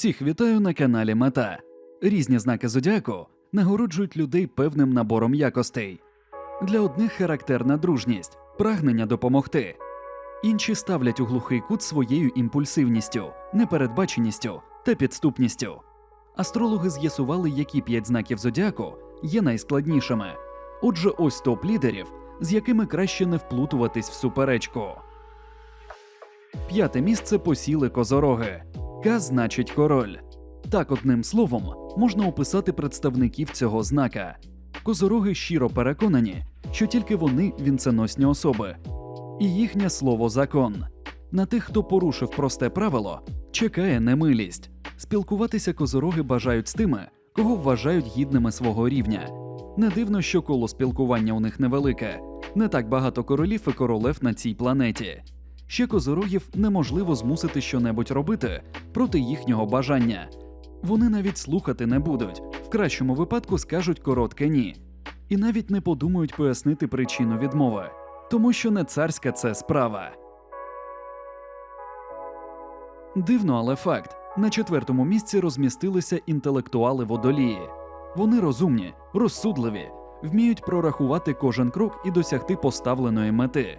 Всіх вітаю на каналі Мета. Різні знаки зодіаку нагороджують людей певним набором якостей. Для одних характерна дружність, прагнення допомогти. Інші ставлять у глухий кут своєю імпульсивністю, непередбаченістю та підступністю. Астрологи з'ясували, які п'ять знаків зодіаку є найскладнішими. Отже, ось топ лідерів, з якими краще не вплутуватись в суперечку. П'яте місце посіли козороги. К значить король. Так, одним словом, можна описати представників цього знака. Козороги щиро переконані, що тільки вони вінценосні особи, і їхнє слово закон. На тих, хто порушив просте правило, чекає немилість. Спілкуватися козороги бажають з тими, кого вважають гідними свого рівня. Не дивно, що коло спілкування у них невелике, не так багато королів і королев на цій планеті. Ще козорогів неможливо змусити щонебудь робити проти їхнього бажання. Вони навіть слухати не будуть, в кращому випадку скажуть коротке ні. І навіть не подумають пояснити причину відмови, тому що не царська це справа. Дивно, але факт: на четвертому місці розмістилися інтелектуали водолії. Вони розумні, розсудливі, вміють прорахувати кожен крок і досягти поставленої мети.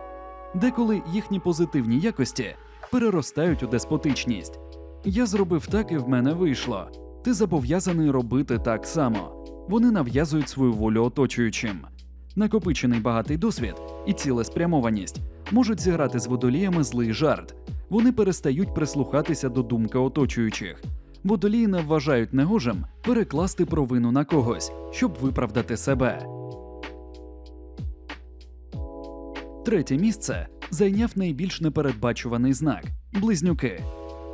Деколи їхні позитивні якості переростають у деспотичність. Я зробив так, і в мене вийшло. Ти зобов'язаний робити так само. Вони нав'язують свою волю оточуючим. Накопичений багатий досвід і цілеспрямованість можуть зіграти з водоліями злий жарт. Вони перестають прислухатися до думки оточуючих. Водолії не вважають негожим перекласти провину на когось, щоб виправдати себе. Третє місце зайняв найбільш непередбачуваний знак близнюки.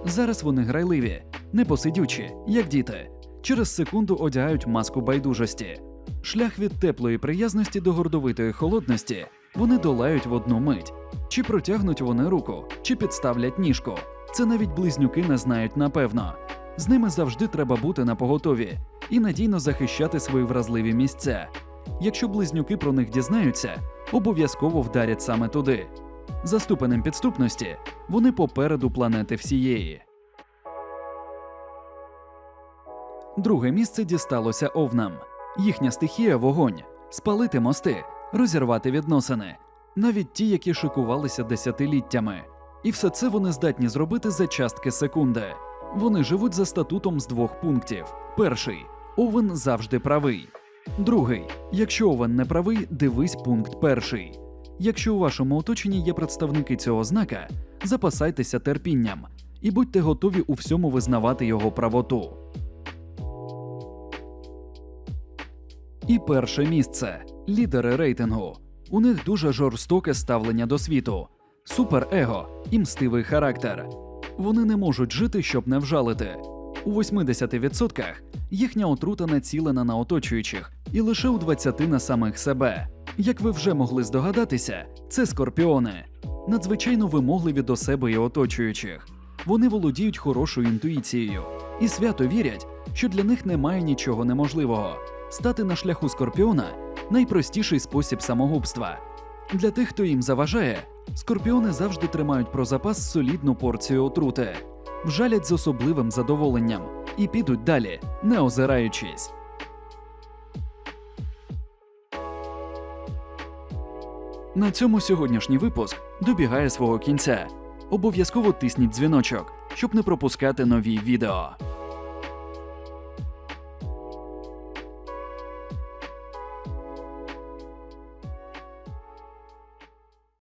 Зараз вони грайливі, непосидючі, як діти. Через секунду одягають маску байдужості. Шлях від теплої приязності до гордовитої холодності вони долають в одну мить. Чи протягнуть вони руку, чи підставлять ніжку. Це навіть близнюки не знають напевно. З ними завжди треба бути на поготові і надійно захищати свої вразливі місця. Якщо близнюки про них дізнаються, обов'язково вдарять саме туди. За ступенем підступності вони попереду планети всієї. Друге місце дісталося овнам. Їхня стихія вогонь, спалити мости, розірвати відносини, навіть ті, які шикувалися десятиліттями. І все це вони здатні зробити за частки секунди. Вони живуть за статутом з двох пунктів: перший овен завжди правий. Другий, якщо овен не правий, дивись пункт перший. Якщо у вашому оточенні є представники цього знака, запасайтеся терпінням і будьте готові у всьому визнавати його правоту. І перше місце лідери рейтингу. У них дуже жорстоке ставлення до світу, суперего і мстивий характер. Вони не можуть жити, щоб не вжалити. У 80% їхня отрута націлена на оточуючих, і лише у 20% на самих себе. Як ви вже могли здогадатися, це скорпіони, надзвичайно вимогливі до себе і оточуючих. Вони володіють хорошою інтуїцією і свято вірять, що для них немає нічого неможливого. Стати на шляху скорпіона найпростіший спосіб самогубства. Для тих, хто їм заважає, скорпіони завжди тримають про запас солідну порцію отрути, вжалять з особливим задоволенням і підуть далі, не озираючись. На цьому сьогоднішній випуск добігає свого кінця. Обов'язково тисніть дзвіночок, щоб не пропускати нові відео.